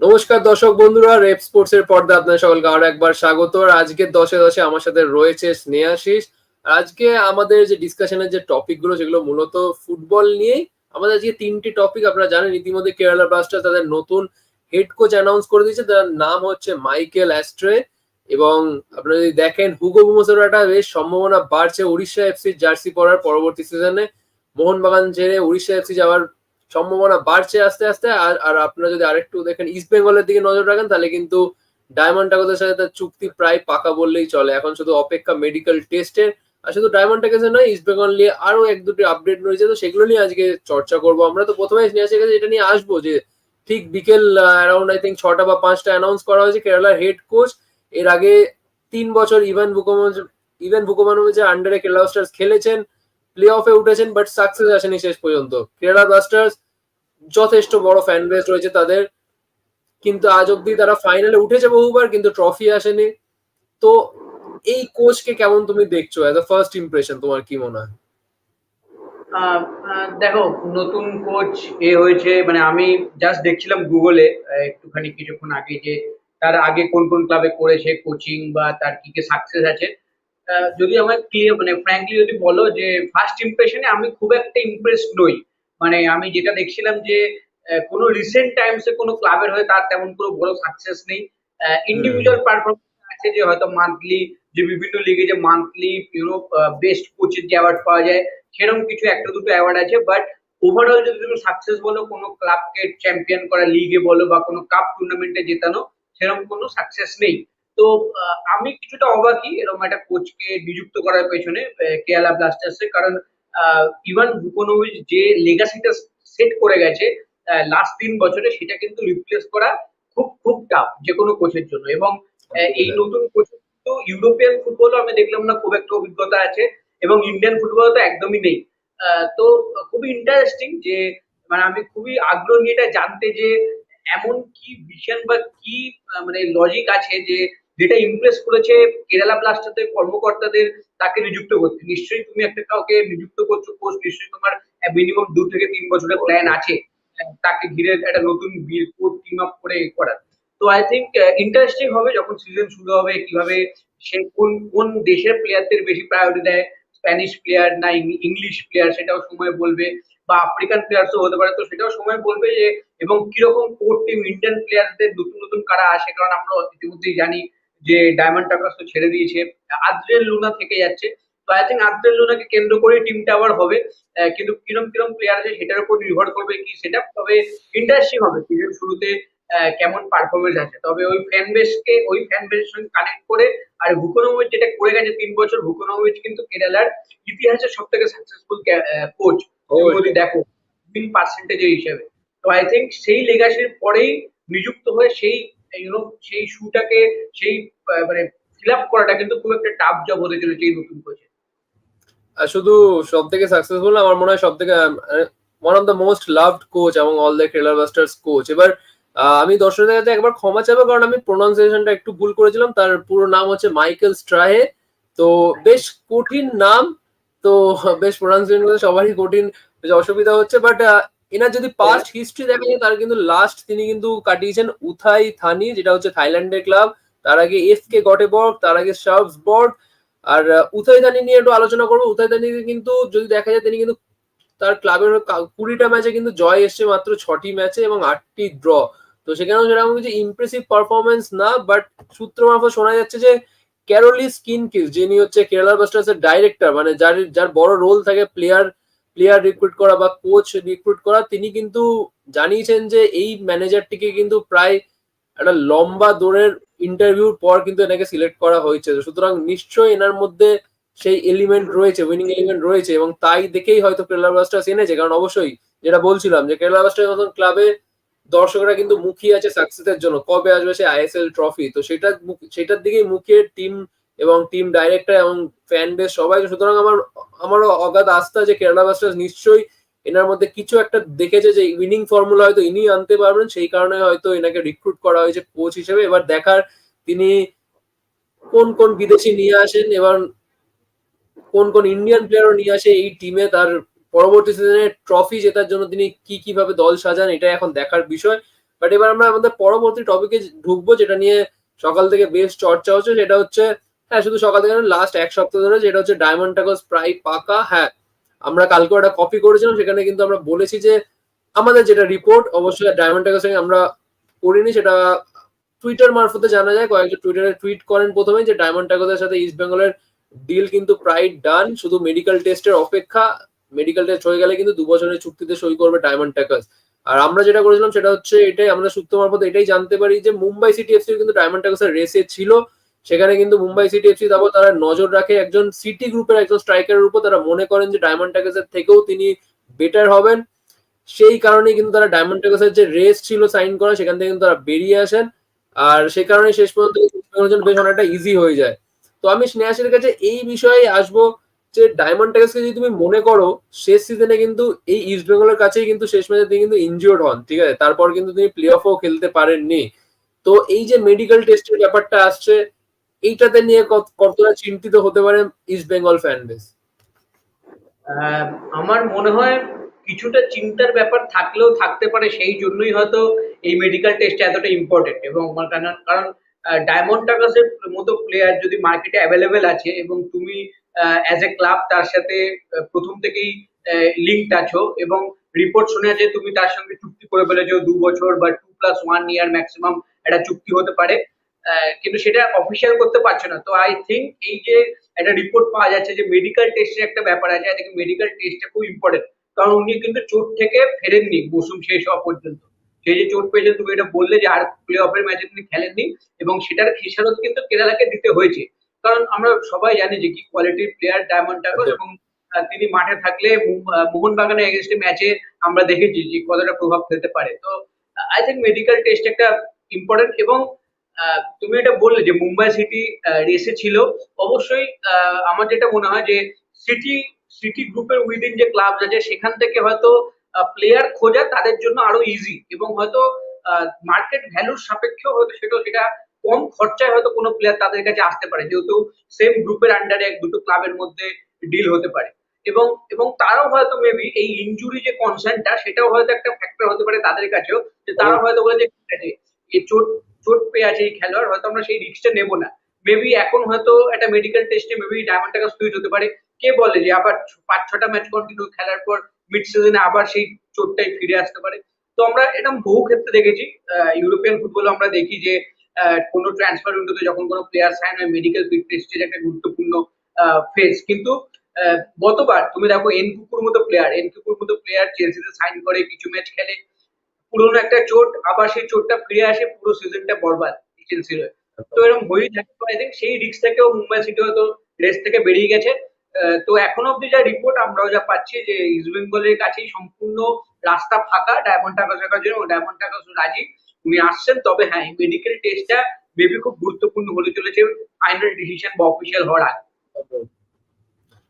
নমস্কার দর্শক বন্ধুরা, রেপ স্পোর্টস এর পর্দা আপনাদের সকলকে আরও একবার স্বাগত। আর আজকে দশে দশে আমার সাথে রয়েছে স্নেহাশিস। আজকে আমাদের যে ডিসকাশনের যে টপিকগুলো, সেগুলো মূলত ফুটবল নিয়ে আমাদের আজকে তিনটি টপিক আপনারা জানেন। ইতিমধ্যে কেরালা ব্লাস্টার্স তাদের নতুন হেড কোচ অ্যানাউন্স করে দিয়েছে। তার নাম হচ্ছে মাইকেল অ্যাস্ট্রে এবং আপনারা যদি দেখেন হুগো বুমোসোরাটা বেশ সম্ভাবনা বাড়ছে। উড়িষ্যা এফসির জার্সি পরার পরবর্তী সিজনে মোহনবাগান ছেড়ে উড়িষ্যা এফসি যাওয়ার সম্ভাবনা বাড়ছে আস্তে আস্তে, আর আর আপনারা যদি আরেকটু দেখেন ইস্ট বেঙ্গলের দিকে নজর রাখেন, তাহলে কিন্তু ডায়মন্ড সাথে তার চুক্তি প্রায় পাকা বললেই চলে। এখন শুধু অপেক্ষা মেডিকেল টেস্টের আর শুধু ডায়মন্ড টাগোসে নয় ইস্ট বেঙ্গল নিয়ে আরও এক দুটি আপডেট রয়েছে, তো সেগুলো নিয়ে আজকে চর্চা করব আমরা। তো প্রথমে নিয়ে আসে গেছে, এটা নিয়ে আসব যে ঠিক বিকেল অ্যারাউন্ড আই থিঙ্ক ছটা বা পাঁচটা অ্যানাউন্স করা হয়েছে কেরালার হেড কোচ এর আগে তিন বছর ইভেন বুকোমন ইভেন বুকোমানোভিচের আন্ডারে কেরালা ব্লাস্টার্স খেলেছেন প্লে অফে উঠেছেন বাট সাকসেস আসেনি শেষ পর্যন্ত। কেরালা ব্লাস্টার্স যথেষ্ট বড় ফ্যান বেস রয়েছে তাদের। কিন্তু আজ অব্দি তারা ফাইনালে উঠেছে বহুবার, কিন্তু ট্রফি আসেনি। তো এই কোচকে কেমন তুমি দেখছ? অ্যাজ আ ফার্স্ট ইমপ্রেশন তোমার কি মনে হয়? দেখো, নতুন কোচ এ হয়েছে মানে আমি জাস্ট দেখছিলাম গুগলে একটুখানি কিছুক্ষণ আগে যে তার আগে কোন কোন ক্লাবে করেছে কোচিং বা তার কি কি সাকসেস আছে। যদি আমার ক্লিয়ার মানে ফ্র্যাঙ্কলি যদি বলো যে ফার্স্ট ইমপ্রেশনে আমি খুব একটা ইমপ্রেস নই। মানে আমি যেটা দেখছিলাম যে কোনো রিসেন্ট টাইমসে কোনো ক্লাবের হয়ে তার তেমন কোনো বড় সাকসেস নেই। ইন্ডিভিজুয়াল পারফরমেন্স আছে যে হয়তো মান্থলি যে বিভিন্ন লিগে যে মান্থলি ইউনো বেস্ট কোচের যে অ্যাওয়ার্ড পাওয়া যায় সেরকম কিছু একটা দুটো অ্যাওয়ার্ড আছে। বাট ওভারঅল যদি তুমি সাকসেস বলো কোনো ক্লাবকে চ্যাম্পিয়ন করা লিগে বলো বা কোনো কাপ টুর্নামেন্টে জেতানো সেরকম কোনো সাকসেস নেই। তো আমি কিছুটা অবাকই এরকম একটা কোচকে নিযুক্ত করার পেছনে কেরালা ব্লাস্টার্সে কারণ ইভান ভুকোনোভিচ যে লেগাসিটা সেট করে গেছে লাস্ট তিন বছরে সেটা কিন্তু রিপ্লেস করা খুব খুব টাফ যে কোনো কোচের জন্য। এবং এই নতুন কোচ তো ইউরোপিয়ান ফুটবলও আমি দেখলাম না খুব একটা অভিজ্ঞতা আছে। এবং ইন্ডিয়ান ফুটবল তো একদমই নেই। তো খুবই ইন্টারেস্টিং যে মানে আমি খুবই আগ্রহ নিয়ে এটা জানতে যে এমন কি ভিশন বা কি মানে লজিক আছে যে যেটা ইমপ্রেস করেছে কেরালা ব্লাস্টারদের কর্মকর্তাদের, তাকে নিযুক্ত করতে। নিশ্চয়ই তুমি একটা কাউকে নিযুক্ত করছ কোচ নিশ্চয়ই তোমার মিনিমাম দু থেকে তিন বছরের প্ল্যান আছে তাকে ঘিরে একটা নতুন টিম আপ করে করার। তো আই থিঙ্ক ইন্টারেস্টিং হবে যখন সিজন শুরু হবে, কীভাবে সে কোন কোন দেশের প্লেয়ারদের বেশি প্রায়োরিটি দেয় স্প্যানিশ প্লেয়ার না ইংলিশ প্লেয়ার সেটাও সময় বলবে, বা আফ্রিকান প্লেয়ার্সও হতে পারে। তো সেটাও সময় বলবে যে, এবং কীরকম কোর টিম ইন্ডিয়ান প্লেয়ারদের নতুন নতুন কারা আসে, কারণ আমরা ইতিমধ্যেই জানি যে ডায়মন্ড টাকাস তো ছেড়ে দিয়েছে আদ্রেল লুনা থেকে যাচ্ছে। তো আই থিঙ্ক আদ্রেল লুনাকে কেন্দ্র করে টিমটা আবার হবে। কিন্তু কিরম কিরম প্লেয়ার আছে সেটার উপর নির্ভর করবে কি সেটা তবে ইন্টারেস্টিং হবে সিজন শুরুতে কেমন পারফরমেন্স আছে। তবে ওই ফ্যান বেসকে ওই ফ্যান বেসের সঙ্গে কানেক্ট করে আর ভুকোনোভিচ যেটা করে গেছে তিন বছর ভুকোনোভিচ কিন্তু কেরালার ইতিহাসের সব থেকে সাকসেসফুল কোচ যদি দেখো উইন পার্সেন্টেজের হিসেবে। তো আই থিঙ্ক সেই লেগাসির পরেই নিযুক্ত হয়ে সেই ইউনো সেই শুটাকে সেই মানে ফিল আপ করাটা কিন্তু খুব একটা টাফ জব হতে চলেছে এই নতুন কোচে শুধু সব থেকে সাকসেসফুল আমার মনে হয় সব থেকে one of the most loved coach এবং all the Kerala Blasters coach এবার আমি দর্শকদের কাছে একবার ক্ষমা চাইব, কারণ আমি প্রোনাউন্সিয়েশনটা একটু ভুল করেছিলাম, তার পুরো নাম হচ্ছে মাইকেল স্ট্রাহে তো বেশ কঠিন নাম, তো বেশ প্রোনাউন্সিয়েশন সবারই কঠিন অসুবিধা হচ্ছে বাট এনার যদি পাস্ট হিস্ট্রি দেখা যায় তার কিন্তু লাস্ট তিনি কিন্তু কাটিয়েছেন উথাই থানি যেটা হচ্ছে থাইল্যান্ডের ক্লাব তার আগে এফ কে গটেবর্গ তার আগে সার্ভস শার্পসবর্গ আর উথাই থানি নিয়ে একটু আলোচনা করব। উথাই থানি কিন্তু যদি দেখা যায় তিনি কিন্তু তার ক্লাবের কুড়িটা ম্যাচে কিন্তু জয় এসছে মাত্র ছটি ম্যাচে এবং আটটি ড্র তো সেখানেও সেরকম কিছু ইমপ্রেসিভ পারফরমেন্স না বাট সূত্র মারফত শোনা যাচ্ছে যে ক্যারোলি স্কিন কিস যিনি হচ্ছে কেরালা ব্লাস্টার্স এর ডাইরেক্টর মানে যার যার বড় রোল থাকে প্লেয়ার প্লেয়ার রিক্রুট করা বা কোচ রিক্রুট করা, তিনি কিন্তু জানিয়েছেন যে এই ম্যানেজারটিকে কিন্তু প্রায় একটা লম্বা দৌড়ের ইন্টারভিউর পর কিন্তু এনাকে সিলেক্ট করা হয়েছে। সুতরাং নিশ্চয়ই এনার মধ্যে সেই এলিমেন্ট রয়েছে উইনিং এলিমেন্ট রয়েছে এবং তাই দেখেই হয়তো কেরালা ব্লাস্টার্স এনেছে। কারণ অবশ্যই যেটা বলছিলাম যে কেরালা ব্লাস্টার্স মতন ক্লাবে দর্শকরা কিন্তু মুখিয়ে আছে সাকসেসের জন্য, কবে আসবে সেই আইএসএল ট্রফি তো সেটা সেটার দিকেই মুখিয়ে টিম এবং টিম ডাইরেক্টর এবং ফ্যান বেস সবাই, সুতরাং আমার, আমারও অগাধ আস্থা যে কেরালা ব্লাস্টার্স নিশ্চয়ই এনার মধ্যে কিছু একটা দেখেছে যে উইনিং ফর্মুলা হয়তো ইনি আনতে পারবেন, সেই কারণে হয়তো এনাকে রিক্রুট করা হয়েছে কোচ হিসেবে। এবার দেখার তিনি কোন কোন বিদেশি নিয়ে আসেন, এবার কোন কোন ইন্ডিয়ান প্লেয়ারও নিয়ে আসে এই টিমে তার পরবর্তী সিজনে ট্রফি জেতার জন্য তিনি কি, কীভাবে দল সাজান, এটা এখন দেখার বিষয়। বাট এবার আমরা আমাদের পরবর্তী টপিকে ঢুকবো, যেটা নিয়ে সকাল থেকে বেশ চর্চা হচ্ছে, সেটা হচ্ছে হ্যাঁ শুধু সকাল থেকে লাস্ট এক সপ্তাহ ধরে যেটা হচ্ছে ডায়মন্ড টাকস প্রায় পাকা। হ্যাঁ আমরা কালকে একটা কপি করেছিলাম, সেখানে কিন্তু আমরা বলেছি যে আমাদের যেটা রিপোর্ট অবশ্যই ডায়মন্ড টাকার সঙ্গে আমরা করিনি, সেটা টুইটার মারফতে জানা যায়। কয়েকজন টুইটারে টুইট করেন প্রথমে যে ডায়মন্ড টাকসের সাথে ইস্ট বেঙ্গলের ডিল কিন্তু প্রায় ডান শুধু মেডিকেল টেস্টের অপেক্ষা। মেডিকেল টেস্ট হয়ে গেলে কিন্তু দু বছরের চুক্তিতে সই করবে ডায়মন্ড টাকাস আর আমরা যেটা করেছিলাম সেটা হচ্ছে এটাই, আমরা সূত্র মারফত এটাই জানতে পারি যে মুম্বাই সিটি এফসি কিন্তু ডায়মন্ড টাকাসের রেসে ছিল। সেখানে কিন্তু মুম্বাই সিটি এফসি তারপর তারা নজর রাখে একজন সিটি গ্রুপের একজন স্ট্রাইকারের উপর। তারা মনে করেন যে ডায়মন্ড টাকাসের থেকেও তিনি বেটার হবেন। সেই কারণেই কিন্তু তারা ডায়মন্ড টাকাসের যে রেস ছিল সাইন করা, সেখান থেকে কিন্তু তারা বেরিয়ে আসেন। আর সে কারণে শেষ পর্যন্ত বেশ অনেকটা ইজি হয়ে যায়। তো আমি স্নেহাসের কাছে এই বিষয়ে আসব যে ডায়মন্ড টাইগার্সকে যদি তুমি মনে করো, শেষ সিজনে কিন্তু এই ইস্ট বেঙ্গলের কাছেই কিন্তু শেষ ম্যাচে তিনি কিন্তু ইনজিওর্ড হন, ঠিক আছে? তারপর কিন্তু তিনি প্লে অফও খেলতে পারেননি। তো এই যে মেডিকেল টেস্টের ব্যাপারটা আসছে এইটাতে নিয়ে কতটা চিন্তিত হতে পারে ইস্ট বেঙ্গল ফ্যান বেস আমার মনে হয় কিছুটা চিন্তার ব্যাপার থাকলেও থাকতে পারে, সেই জন্যই হয়তো এই মেডিকেল টেস্ট এতটা ইম্পর্টেন্ট এবং কারণ কারণ ডায়মন্ড টাকাসের মতো প্লেয়ার যদি মার্কেটে অ্যাভেলেবেল আছে এবং তুমি অ্যাজ এ ক্লাব তার সাথে প্রথম থেকেই লিঙ্কড আছো এবং রিপোর্ট শুনে যে তুমি তার সঙ্গে চুক্তি করে ফেলেছো দু বছর বা two plus one year maximum একটা চুক্তি হতে পারে কিন্তু সেটা অফিসিয়াল করতে পারছ না। তো আই থিঙ্ক এই যে একটা রিপোর্ট পাওয়া যাচ্ছে যে মেডিকেল টেস্টের একটা ব্যাপার আছে আই মেডিকেল টেস্টটা খুব ইম্পর্টেন্ট কারণ উনি কিন্তু চোট থেকে ফেরেননি মৌসুম শেষ হওয়া পর্যন্ত। সেই যে চোট পেয়েছেন তুমি এটা বললে যে আর প্লে অফের ম্যাচে তিনি খেলেননি এবং সেটার খেসারত কিন্তু কেরালাকে দিতে হয়েছে। কারণ আমরা সবাই জানি যে কি কোয়ালিটির প্লেয়ার ডায়মন্ড টাকস এবং তিনি মাঠে থাকলে মোহনবাগানের এগেনস্টে ম্যাচে আমরা দেখেছি যে কতটা প্রভাব ফেলতে পারে। তো আই থিঙ্ক মেডিকেল টেস্ট একটা ইম্পর্টেন্ট এবং তুমি এটা বললে যে মুম্বাই সিটি রেসে ছিল। অবশ্যই আমার যেটা মনে হয় যে সিটি সিটি গ্রুপের উইদিন যে ক্লাব আছে সেখান থেকে হয়তো প্লেয়ার খোঁজা তাদের জন্য আরও ইজি এবং হয়তো মার্কেট ভ্যালুর সাপেক্ষেও হয়তো সেটা সেটা কম খরচায় হয়তো কোনো প্লেয়ার তাদের কাছে আসতে পারে যেহেতু সেম গ্রুপের আন্ডারে এক দুটো ক্লাবের মধ্যে ডিল হতে পারে। এবং এবং তারাও হয়তো মেবি এই ইনজুরি যে কনসার্নটা সেটাও হয়তো একটা ফ্যাক্টর হতে পারে তাদের কাছেও যে তারা হয়তো বলে যে চোট চোট পেয়ে আছে এই খেলোয়াড়, হয়তো আমরা সেই রিস্কটা নেব না। মেবি এখন হয়তো একটা মেডিকেল টেস্টে মেবি ডায়মন্ড টাকা সুইচ হতে পারে। কে বলে যে আবার পাঁচ, ছটা ম্যাচ কন্টিনিউ খেলার পর মিড সিজনে আবার সেই চোটটাই ফিরে আসতে পারে। তো আমরা এরকম বহু ক্ষেত্রে দেখেছি। ইউরোপিয়ান ফুটবল আমরা দেখি যে কোনো ট্রান্সফার উইন্ডোতে যখন কোনো প্লেয়ার সাইন হয় মেডিকেল টেস্টের একটা গুরুত্বপূর্ণ ফেজ কিন্তু গতবার তুমি দেখো এনকুকুর মতো প্লেয়ার এনকুকুর মতো প্লেয়ার চেলসিতে সাইন করে, কিছু ম্যাচ খেলে। পুরোনো একটা চোট, আবার সেই চোটটা ফিরে আসে পুরো সিজনটা বরবাদ তো এরকম হয়েই থাকে আই থিঙ্ক সেই রিস্ক থেকেও মুম্বাই সিটি হয়তো রেস থেকে বেরিয়ে গেছে। তো এখন অব্দি যা রিপোর্ট আমরাও যা পাচ্ছি যে ইস্ট বেঙ্গলের কাছেই সম্পূর্ণ রাস্তা ফাঁকা ডায়মন্ড টাকাস রাখার জন্য ডায়মন্ড টাকাস রাজি। উনি আসছেন, তবে হ্যাঁ এই মেডিকেল টেস্টটা মেবি খুব গুরুত্বপূর্ণ হতে চলেছে ফাইনাল ডিসিশন বা অফিসিয়াল হওয়ার আগে।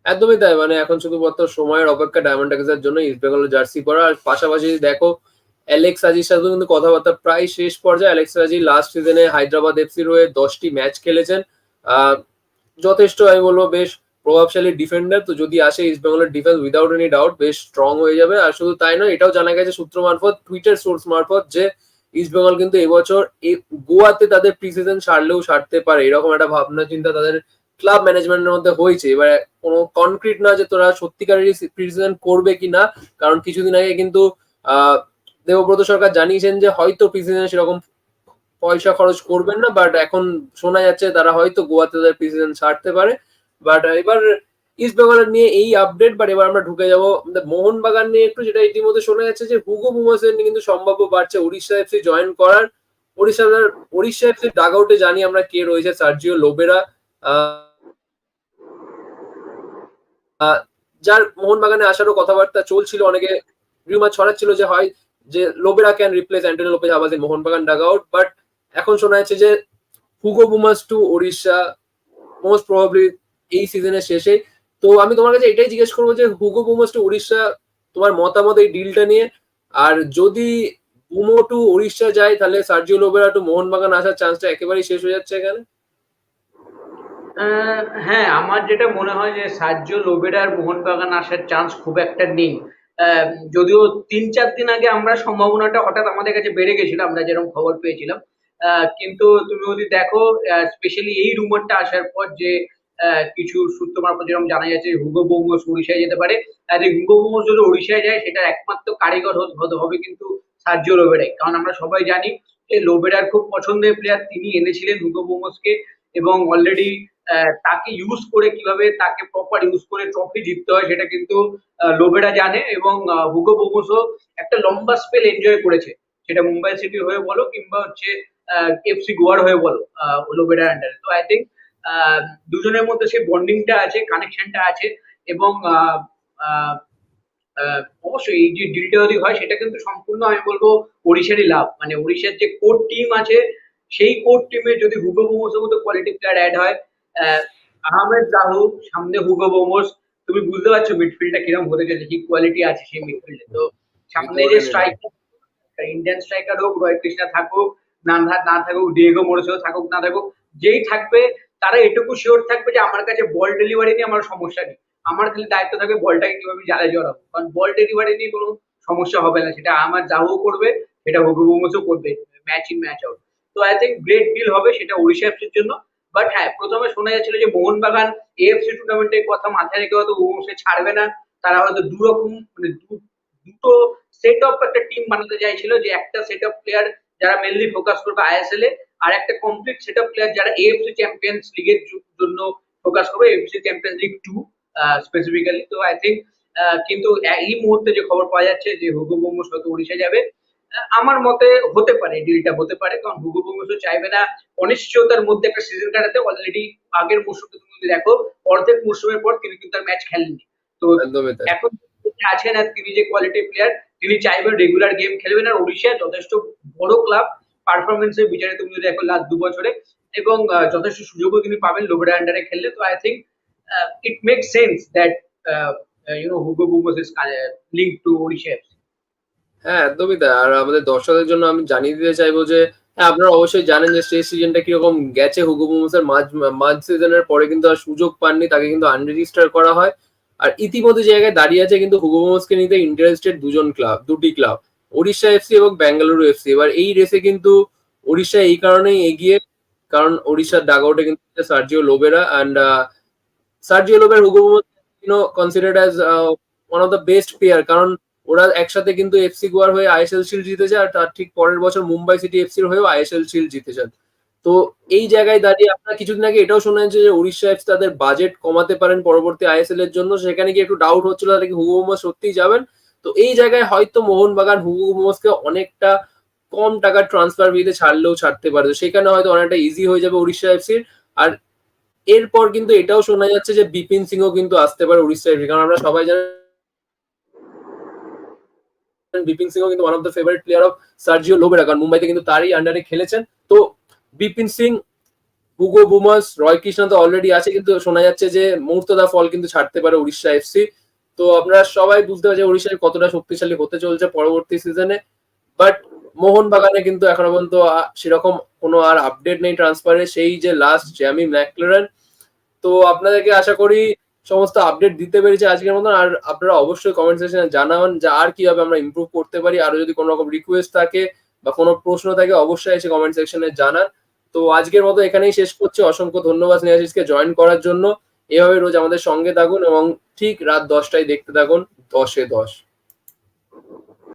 একদমই তাই মানে এখন শুধুমাত্র সময়ের অপেক্ষা ডায়মন্ড টাইগার্সের জন্য ইস্ট বেঙ্গলের জার্সি পরা। আর পাশাপাশি দেখো অ্যালেক্স আজির সাথে কিন্তু কথাবার্তা প্রায় শেষ পর্যায়ে অ্যালেক্স আজি লাস্ট সিজনে হায়দ্রাবাদ এফসির হয়ে দশটি ম্যাচ খেলেছেন। যথেষ্ট আমি বলব বেশ প্রভাবশালী ডিফেন্ডার তো যদি আসে ইস্ট বেঙ্গলের ডিফেন্স উইদাউট এনি ডাউট বেশ স্ট্রং হয়ে যাবে। আর শুধু তাই নয় এটাও জানা গেছে সূত্র মারফত টুইটার সোর্স মারফত যে ইস্ট বেঙ্গল কিন্তু এবছর গোয়াতে তাদের প্রি সিজন সারলেও সারতে পারে। এরকম একটা ভাবনা চিন্তা তাদের ক্লাব ম্যানেজমেন্টের মধ্যে হয়েছে। এবার কোনো কনক্রিট না যে তোরা সত্যিকারেরই প্রি সিজন করবে কি না কারণ কিছুদিন আগে কিন্তু আহ, দেবব্রত সরকার জানিয়েছেন যে হয়তো প্রি সিজনে সেরকম পয়সা খরচ করবেন না বাট এখন শোনা যাচ্ছে তারা হয়তো গোয়াতে তাদের প্রি সিজন ছাড়তে পারে। বাট এবার ইস্ট বেঙ্গলের নিয়ে এই আপডেট বাট এবার আমরা ঢুকে যাব। মোহনবাগান নিয়ে একটু যেটা ইতিমধ্যে শোনা যাচ্ছে যে হুগো বুমাসের নিয়ে কিন্তু সম্ভাব্য বাড়ছে উড়িষ্যা এফসি জয়েন করার। উড়িষ্যা উড়িষ্যা এফসি ডাগ আউটে জানি আমরা কে রয়েছে সার্জিও লোবেরা যার মোহনবাগানে আসারও কথাবার্তা চলছিল, অনেকে রিউমার ছড়াচ্ছিল যে হয় যে Lobera can replace Antonio Lopez Habas in Mohun Bagan dugout but এখন শোনা যাচ্ছে যে Hugo Boumous to Odisha most probably এই সিজনের শেষে। তো আমি তোমার কাছে এটাই জিজ্ঞেস করব যে হুগো বুমাস টু উড়িষ্যা তোমার মতামত এই ডিলটা নিয়ে? আর যদি বুমো টু উড়িষ্যা যায়, তাহলে সার্জিও লোবেরা টু মোহনবাগান আসার চান্সটা একেবারেই শেষ হয়ে যাচ্ছে এখানে? হ্যাঁ আমার যেটা মনে হয় যে সাহায্য আর মোহনবাগান আসার চান্স খুব একটা নেই। যদিও তিন চার দিন আগে আমরা সম্ভাবনাটা হঠাৎ আমাদের কাছে বেড়ে গেছিল, আমরা যেরকম খবর পেয়েছিলাম। কিন্তু তুমি যদি দেখো স্পেশালি এই রুমারটা আসার পর যে কিছু সূত্র মারফত যেরকম জানা যাচ্ছে হুগো বোমস উড়িষ্যায় যেতে পারে, আর এই হুগো বোমস যদি উড়িষ্যায় যায়, সেটা একমাত্র কারিগর হতে হবে কিন্তু সার্জিও লোবেরাই কারণ আমরা সবাই জানি যে লোবেরার খুব পছন্দের প্লেয়ার তিনি এনেছিলেন হুগো বোমসকে এবং অলরেডি তাকে ইউজ করে কীভাবে তাকে প্রপার ইউজ করে ট্রফি জিততে হয় সেটা কিন্তু লোবেরা জানে এবং হুগো বোমসও একটা লম্বা স্পেল এনজয় করেছে। সেটা মুম্বাই সিটি হয়ে বলো কিংবা হচ্ছে এফসি গোয়ার হয়ে বলো আহ, লোবেরার আন্ডারে তো আই থিঙ্ক দুজনের মধ্যে সেই বন্ডিংটা আছে কানেকশনটা আছে এবং অবশ্যই এই যে ডিলটা যদি হয় সেটা কিন্তু সম্পূর্ণ আমি বলব ওড়িশারই লাভ। মানে ওড়িশার যে কোর টিম আছে সেই কোর টিমে যদি হুগো বোমোসের মতো কোয়ালিটি প্লেয়ার অ্যাড হয় আহমেদ রাহু সামনে হুগো বোমোস। তুমি বুঝতে পারছ মিডফিল্ডটা কীরকম হতে চলেছে, কি কোয়ালিটি আছে সেই মিডফিল্ডে তো সামনে যে স্ট্রাইকার ইন্ডিয়ান স্ট্রাইকার হোক রয় কৃষ্ণা থাকুক না না থাকুক ডিয়েগো মোরসেও থাকুক, না থাকুক, যেই থাকবে, তারা এটুকু শিওর থাকবে যে আমার কাছে বল ডেলিভারি নিয়ে আমার সমস্যা নেই। আমার খালি দায়িত্ব থাকবে বলটাকে কীভাবে জালে জড়াবো। কারণ বল ডেলিভারি নিয়ে কোনো সমস্যা হবে না, সেটা আমার যাও করবে, সেটা হুগু বুমসও করবে ম্যাচ ইন ম্যাচ আউট তো আই থিঙ্ক গ্রেট ডিল হবে সেটা ওড়িশা এফসির জন্য। বাট হ্যাঁ প্রথমে শোনা যাচ্ছিল যে মোহনবাগান এএফসি টুর্নামেন্টের কথা মাথায় রেখে হয়তো বুমসে ছাড়বে না। তারা হয়তো দু রকম মানে দুটো সেট অফ একটা টিম বানাতে চাইছিল যে একটা সেট অফ প্লেয়ার যারা মেনলি ফোকাস করবে আইএসএল এ, আর একটা কমপ্লিট সেট অফ প্লেয়ার যারা এএফসি চ্যাম্পিয়ন্স লিগের জন্য ফোকাস করবে AFC Champions League to specifically তো আই থিঙ্ক কিন্তু এই মুহূর্তে যে খবর পাওয়া যাচ্ছে যে হুগো বোমস হয়তো উড়িষ্যা যাবে। আমার মতে হতে পারে ডিলটা হতে পারে। কারণ হুগো বোমসও চাইবে না। অনিশ্চয়তার মধ্যে একটা সিজন কাটাতে অলরেডি আগের মরশুমে তুমি যদি দেখো অর্ধেক মরশুমের পর তিনি কিন্তু আর ম্যাচ খেলেননি। তো এখন আছেন আর তিনি যে কোয়ালিটি প্লেয়ার তিনি চাইবেন রেগুলার গেম খেলবেন। আর ওড়িশা যথেষ্ট বড় ক্লাব পারফরমেন্সের বিচারে তুমি যদি দেখো লাস্ট দু বছরে এবং যথেষ্ট সুযোগও তিনি পাবেন লোবেরা আন্ডারে খেললে। তো I think it make sense that you know Hugo Boumous is link to Odisha. হ্যাঁ একদমই তাই। আর আমাদের দর্শকদের জন্য আমি জানিয়ে দিতে চাইব যে হ্যাঁ আপনারা অবশ্যই জানেন যে শেষ সিজনটা কীরকম গেছে। হুগো বুমসের মাঝ মাঝ সিজনের পরে কিন্তু আর সুযোগ পাননি, তাকে কিন্তু আনরেজিস্টার করা হয়। আর ইতিমধ্যে জায়গায় দাঁড়িয়ে আছে কিন্তু হুগো বুমসকে নিতে ইন্টারেস্টেড দুজন ক্লাব দুটি ক্লাব ওড়িশা এফসি এবং বেঙ্গালুরু এফসি এবার এই রেসে কিন্তু ওড়িশা এই কারণেই এগিয়ে, কারণ ওড়িশার ডাগআউটে কিন্তু Sergio Lobera and Sergio Lobera Hugo Boumous you know considered as one of the best player কারণ ওরা একসাথে কিন্তু এফসি গোয়ার হয়ে আইএসএল শিল্ড জিতেছে আর তার ঠিক পরের বছর মুম্বাই সিটি এফসির হয়েও আইএসএল শিল্ড জিতেছেন তো এই জায়গায় দাঁড়িয়ে আপনারা কিছুদিন আগে এটাও শোনা যাচ্ছে যে উড়িষ্যা এফসি তাদের বাজেট কমাতে পারেন পরবর্তী আইএসএল এর জন্য। সেখানে কি একটু ডাউট হচ্ছিল তাহলে কি হুগো সত্যিই যাবেন? তো এই জায়গায় হয়তো মোহনবাগান হুগো অনেকটা কম টাকার ট্রান্সফার ফিতে ছাড়লেও ছাড়তে পারে। সেখানে হয়তো অনেকটা ইজি হয়ে যাবে উড়িষ্যা এফসির আর এরপর কিন্তু এটাও শোনা যাচ্ছে যে বিপিন সিংও কিন্তু আসতে পারে উড়িষ্যা এফসি কারণ আমরা সবাই জানি বিপিন সিংও কিন্তু one of the favourite player of Sergio Lobera কারণ মুম্বাইতে কিন্তু তারই আন্ডারে খেলেছেন। তো Bipin Singh Hugo Boumous Roy Krishna তো অলরেডি আছে, কিন্তু শোনা যাচ্ছে যে মুহূর্তদা ফল কিন্তু ছাড়তে পারে উড়িষ্যা এফসি তো আপনারা সবাই বুঝতে পারছে উড়িষ্যার কতটা শক্তিশালী হতে চলছে পরবর্তী সিজনে বাট মোহন বাগানে কিন্তু এখনও পর্যন্ত সেরকম কোনো আর আপডেট নেই ট্রান্সফারে সেই যে লাস্ট জ্যামি ম্যাকলারেন তো আপনাদেরকে আশা করি সমস্ত আপডেট দিতে পেরেছি আজকের মতন। আর আপনারা অবশ্যই কমেন্ট সেকশনে জানান যে আর কীভাবে আমরা ইমপ্রুভ করতে পারি। আরও যদি কোনো রকম রিকোয়েস্ট থাকে বা কোনো প্রশ্ন থাকে, অবশ্যই এসে কমেন্ট সেকশনে জানান। তো আজকের মতো এখানেই শেষ করছি। অসংখ্য ধন্যবাদ স্নেহাশিসকে জয়েন করার জন্য। এভাবে রোজ আমাদের সঙ্গে থাকুন এবং ঠিক রাত দশটায় দেখতে থাকুন। দশে দশ।